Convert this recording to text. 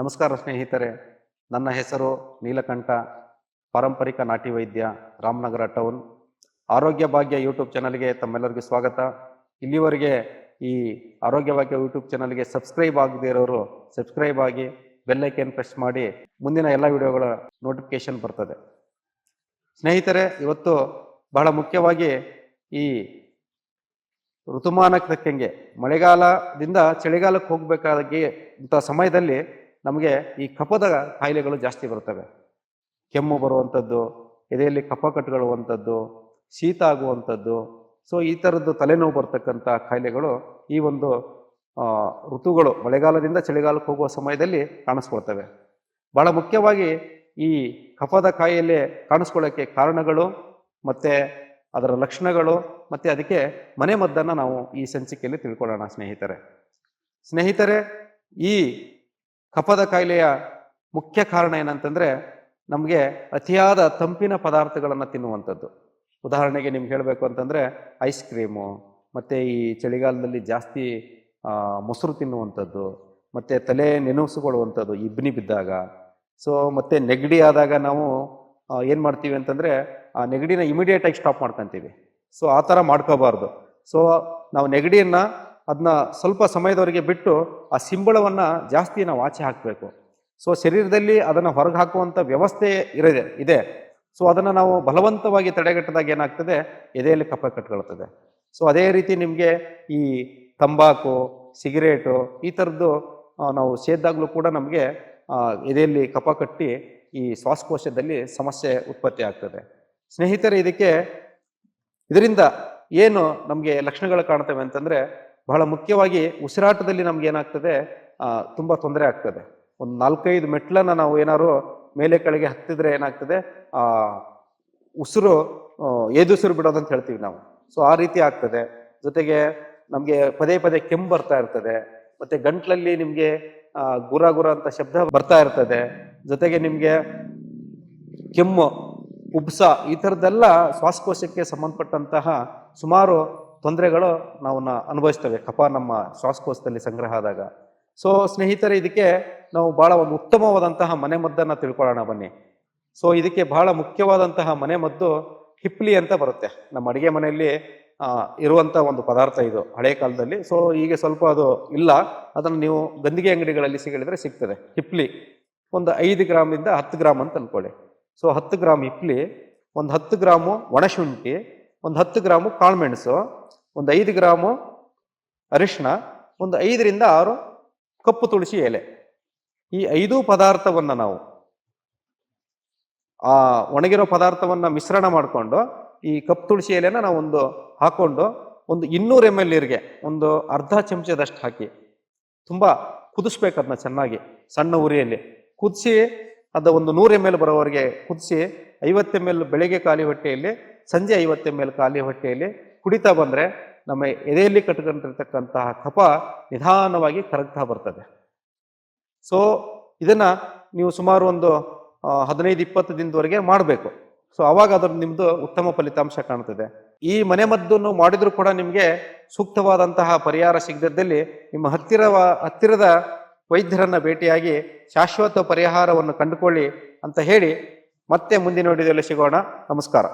ನಮಸ್ಕಾರ ಸ್ನೇಹಿತರೆ. ನನ್ನ ಹೆಸರು ನೀಲಕಂಠ, ಪಾರಂಪರಿಕ ನಾಟಿ ವೈದ್ಯ, ರಾಮನಗರ ಟೌನ್. ಆರೋಗ್ಯ ಭಾಗ್ಯ ಯೂಟ್ಯೂಬ್ ಚಾನಲ್ಗೆ ತಮ್ಮೆಲ್ಲರಿಗೂ ಸ್ವಾಗತ. ಇಲ್ಲಿವರೆಗೆ ಈ ಆರೋಗ್ಯ ಭಾಗ್ಯ ಯೂಟ್ಯೂಬ್ ಚಾನಲ್ಗೆ ಸಬ್ಸ್ಕ್ರೈಬ್ ಆಗದೇ ಇರೋರು ಸಬ್ಸ್ಕ್ರೈಬ್ ಆಗಿ ಬೆಲ್ಲೈಕನ್ ಪ್ರೆಸ್ ಮಾಡಿ. ಮುಂದಿನ ಎಲ್ಲ ವಿಡಿಯೋಗಳ ನೋಟಿಫಿಕೇಶನ್ ಬರ್ತದೆ. ಸ್ನೇಹಿತರೆ, ಇವತ್ತು ಬಹಳ ಮುಖ್ಯವಾಗಿ ಈ ಋತುಮಾನಕ್ಕೆ ತಕ್ಕಂಗೆ ಮಳೆಗಾಲದಿಂದ ಚಳಿಗಾಲಕ್ಕೆ ಹೋಗಬೇಕಾಗಿ ಇಂಥ ಸಮಯದಲ್ಲಿ ನಮಗೆ ಈ ಕಫದ ಕಾಯಿಲೆಗಳು ಜಾಸ್ತಿ ಬರ್ತವೆ ಕೆಮ್ಮು ಬರುವಂಥದ್ದು, ಎದೆಯಲ್ಲಿ ಕಫ ಕಟ್ಟುಗಳುವಂಥದ್ದು ಶೀತ ಆಗುವಂಥದ್ದು. ಸೊ ಈ ಥರದ್ದು ತಲೆನೋವು ಬರ್ತಕ್ಕಂಥ ಕಾಯಿಲೆಗಳು ಈ ಒಂದು ಋತುಗಳು ಮಳೆಗಾಲದಿಂದ ಚಳಿಗಾಲಕ್ಕೆ ಹೋಗುವ ಸಮಯದಲ್ಲಿ ಕಾಣಿಸ್ಕೊಳ್ತವೆ. ಬಹಳ ಮುಖ್ಯವಾಗಿ ಈ ಕಫದ ಕಾಯಿಲೆ ಕಾಣಿಸ್ಕೊಳ್ಳೋಕ್ಕೆ ಕಾರಣಗಳು ಮತ್ತು ಅದರ ಲಕ್ಷಣಗಳು ಮತ್ತು ಅದಕ್ಕೆ ಮನೆ ಮದ್ದನ್ನು ನಾವು ಈ ಸಂಚಿಕೆಯಲ್ಲಿ ತಿಳ್ಕೊಳ್ಳೋಣ ಸ್ನೇಹಿತರೆ. ಸ್ನೇಹಿತರೆ, ಈ ಕಫದ ಕಾಯಿಲೆಯ ಮುಖ್ಯ ಕಾರಣ ಏನಂತಂದ್ರೆ ನಮಗೆ ಅತಿಯಾದ ತಂಪಿನ ಪದಾರ್ಥಗಳನ್ನು ತಿನ್ನುವಂಥದ್ದು. ಉದಾಹರಣೆಗೆ ನಿಮ್ಗೆ ಹೇಳಬೇಕು ಅಂತಂದ್ರೆ ಐಸ್ ಕ್ರೀಮು, ಮತ್ತೆ ಈ ಚಳಿಗಾಲದಲ್ಲಿ ಜಾಸ್ತಿ ಮೊಸರು ತಿನ್ನುವಂಥದ್ದು, ಮತ್ತೆ ತಲೆ ನೆನೆಸಿಕೊಳ್ಳುವಂಥದ್ದು ಇಬ್ನಿ ಬಿದ್ದಾಗ. ಸೊ ಮತ್ತೆ ನೆಗಡಿ ಆದಾಗ ನಾವು ಏನು ಮಾಡ್ತೀವಿ ಅಂತಂದ್ರೆ ಆ ನೆಗಡಿನ ಇಮಿಡಿಯೇಟ್ ಆಗಿ ಸ್ಟಾಪ್ ಮಾಡ್ಕೊತೀವಿ. ಸೊ ಆ ಥರ ಮಾಡ್ಕೋಬಾರ್ದು. ಸೊ ನಾವು ನೆಗಡಿಯನ್ನ ಅದನ್ನ ಸ್ವಲ್ಪ ಸಮಯದವರೆಗೆ ಬಿಟ್ಟು ಆ ಸಿಂಬಳವನ್ನು ಜಾಸ್ತಿ ನಾವು ಆಚೆ ಹಾಕಬೇಕು. ಸೊ ಶರೀರದಲ್ಲಿ ಅದನ್ನು ಹೊರಗೆ ಹಾಕುವಂಥ ವ್ಯವಸ್ಥೆ ಇರದೆ, ಇದೆ. ಸೊ ಅದನ್ನು ನಾವು ಬಲವಂತವಾಗಿ ತಡೆಗಟ್ಟದಾಗ ಏನಾಗ್ತದೆ? ಎದೆಯಲ್ಲಿ ಕಫ ಕಟ್ಕೊಳ್ತದೆ. ಸೊ ಅದೇ ರೀತಿ ನಿಮಗೆ ಈ ತಂಬಾಕು, ಸಿಗರೇಟು ಈ ಥರದ್ದು ನಾವು ಸೇದ್ದಾಗಲೂ ಕೂಡ ನಮಗೆ ಎದೆಯಲ್ಲಿ ಕಫ ಕಟ್ಟಿ ಈ ಶ್ವಾಸಕೋಶದಲ್ಲಿ ಸಮಸ್ಯೆ ಉತ್ಪತ್ತಿ ಆಗ್ತದೆ. ಸ್ನೇಹಿತರೆ, ಇದಕ್ಕೆ ಇದರಿಂದ ಏನು ನಮಗೆ ಲಕ್ಷಣಗಳು ಕಾಣ್ತವೆ ಅಂತಂದ್ರೆ ಬಹಳ ಮುಖ್ಯವಾಗಿ ಉಸಿರಾಟದಲ್ಲಿ ನಮ್ಗೆ ಏನಾಗ್ತದೆ ತುಂಬಾ ತೊಂದರೆ ಆಗ್ತದೆ. ಒಂದು ನಾಲ್ಕೈದು ಮೆಟ್ಲನ್ನು ನಾವು ಏನಾದ್ರು ಮೇಲೆ ಕೆಳಗೆ ಹತ್ತಿದ್ರೆ ಏನಾಗ್ತದೆ, ಆ, ಉಸಿರು ಏದುಸಿರು ಬಿಡೋದು ಅಂತ ಹೇಳ್ತೀವಿ ನಾವು. ಸೊ ಆ ರೀತಿ ಆಗ್ತದೆ. ಜೊತೆಗೆ ನಮಗೆ ಪದೇ ಪದೇ ಕೆಮ್ಮು ಬರ್ತಾ ಇರ್ತದೆ. ಮತ್ತೆ ಗಂಟ್ಲಲ್ಲಿ ನಿಮಗೆ ಗುರ ಗುರ ಅಂತ ಶಬ್ದ ಬರ್ತಾ ಇರ್ತದೆ. ಜೊತೆಗೆ ನಿಮಗೆ ಕೆಮ್ಮು, ಉಬ್ಸ ಈ ಥರದ್ದೆಲ್ಲ ಶ್ವಾಸಕೋಶಕ್ಕೆ ಸಂಬಂಧಪಟ್ಟಂತಹ ಸುಮಾರು ತೊಂದರೆಗಳು ನಾವು ಅನುಭವಿಸ್ತೇವೆ. ಕಫ ನಮ್ಮ ಶ್ವಾಸಕೋಶದಲ್ಲಿ ಸಂಗ್ರಹ ಆದಾಗ. ಸೊ ಸ್ನೇಹಿತರೆ, ಇದಕ್ಕೆ ನಾವು ಬಹಳ ಒಂದು ಉತ್ತಮವಾದಂತಹ ಮನೆ ಮದ್ದನ್ನು ತಿಳ್ಕೊಳ್ಳೋಣ ಬನ್ನಿ. ಸೊ ಇದಕ್ಕೆ ಬಹಳ ಮುಖ್ಯವಾದಂತಹ ಮನೆ ಮದ್ದು ಹಿಪ್ಲಿ ಅಂತ ಬರುತ್ತೆ. ನಮ್ಮ ಅಡುಗೆ ಮನೆಯಲ್ಲಿ ಇರುವಂಥ ಒಂದು ಪದಾರ್ಥ ಇದು ಹಳೆ ಕಾಲದಲ್ಲಿ. ಸೊ ಈಗ ಸ್ವಲ್ಪ ಅದು ಇಲ್ಲ. ಅದನ್ನು ನೀವು ಗಂದಿಗೆ ಅಂಗಡಿಗಳಲ್ಲಿ ಸಿಗಲಿದ್ರೆ ಸಿಗ್ತದೆ. ಹಿಪ್ಲಿ ಒಂದು ಐದು ಗ್ರಾಮಿಂದ ಹತ್ತು ಗ್ರಾಮ್ ಅಂತ ಅನ್ಕೊಳ್ಳಿ. ಸೊ ಹತ್ತು ಗ್ರಾಮ್ ಹಿಪ್ಲಿ, ಒಂದು ಹತ್ತು ಗ್ರಾಮು ಒಣಶುಂಠಿ ಒಂದು ಹತ್ತು ಗ್ರಾಮು ಕಾಳುಮೆಣಸು ಒಂದು ಐದು ಗ್ರಾಮು ಅರಿಶಿನ ಒಂದು ಐದರಿಂದ ಆರು ಕಪ್ಪು ತುಳಸಿ ಎಲೆ. ಈ ಐದು ಪದಾರ್ಥವನ್ನು ನಾವು ಆ ಒಣಗಿರೋ ಪದಾರ್ಥವನ್ನು ಮಿಶ್ರಣ ಮಾಡಿಕೊಂಡು ಈ ಕಪ್ಪು ತುಳಸಿ ಎಲೆನ ನಾವು ಒಂದು ಹಾಕೊಂಡು ಒಂದು ಇನ್ನೂರು ಎಂ ಎಲ್ ನೀರಿಗೆ ಒಂದು ಅರ್ಧ ಚಮಚದಷ್ಟು ಹಾಕಿ ತುಂಬ ಕುದಿಸ್ಬೇಕು ಅದನ್ನ ಚೆನ್ನಾಗಿ ಸಣ್ಣ ಉರಿಯಲ್ಲಿ. ಕುದಿಸಿ ಅದು ಒಂದು ನೂರು ಎಂ ಎಲ್ ಬರೋವರೆಗೆ ಕುದಿಸಿ ಐವತ್ತು ಎಂ ಎಲ್ ಬೆಳಗ್ಗೆ ಖಾಲಿ ಹೊಟ್ಟೆಯಲ್ಲಿ, ಸಂಜೆ ಐವತ್ತು ಎಂ ಎಲ್ ಖಾಲಿ ಹೊಟ್ಟೆಯಲ್ಲಿ ಕುಡಿತಾ ಬಂದ್ರೆ ನಮ್ಮ ಎದೆಯಲ್ಲಿ ಕಟ್ಕೊಂಡಿರ್ತಕ್ಕಂತಹ ಕಫ ನಿಧಾನವಾಗಿ ಕರಗ್ತಾ ಬರ್ತದೆ. ಸೊ ಇದನ್ನ ನೀವು ಸುಮಾರು ಒಂದು ಹದಿನೈದು, ಇಪ್ಪತ್ತು ದಿನದವರೆಗೆ ಮಾಡಬೇಕು. ಸೊ ಅವಾಗ ಅದ್ರ ನಿಮ್ಮದು ಉತ್ತಮ ಫಲಿತಾಂಶ ಕಾಣ್ತದೆ. ಈ ಮನೆ ಮದ್ದನ್ನು ಮಾಡಿದ್ರು ಕೂಡ ನಿಮಗೆ ಸೂಕ್ತವಾದಂತಹ ಪರಿಹಾರ ಸಿಗದಿದ್ದಲ್ಲಿ ನಿಮ್ಮ ಹತ್ತಿರವ, ಹತ್ತಿರದ ವೈದ್ಯರನ್ನ ಭೇಟಿಯಾಗಿ ಶಾಶ್ವತ ಪರಿಹಾರವನ್ನು ಕಂಡುಕೊಳ್ಳಿ ಅಂತ ಹೇಳಿ ಮತ್ತೆ ಮುಂದಿನ ವಿಡಿಯೋದಲ್ಲಿ ಸಿಗೋಣ. ನಮಸ್ಕಾರ.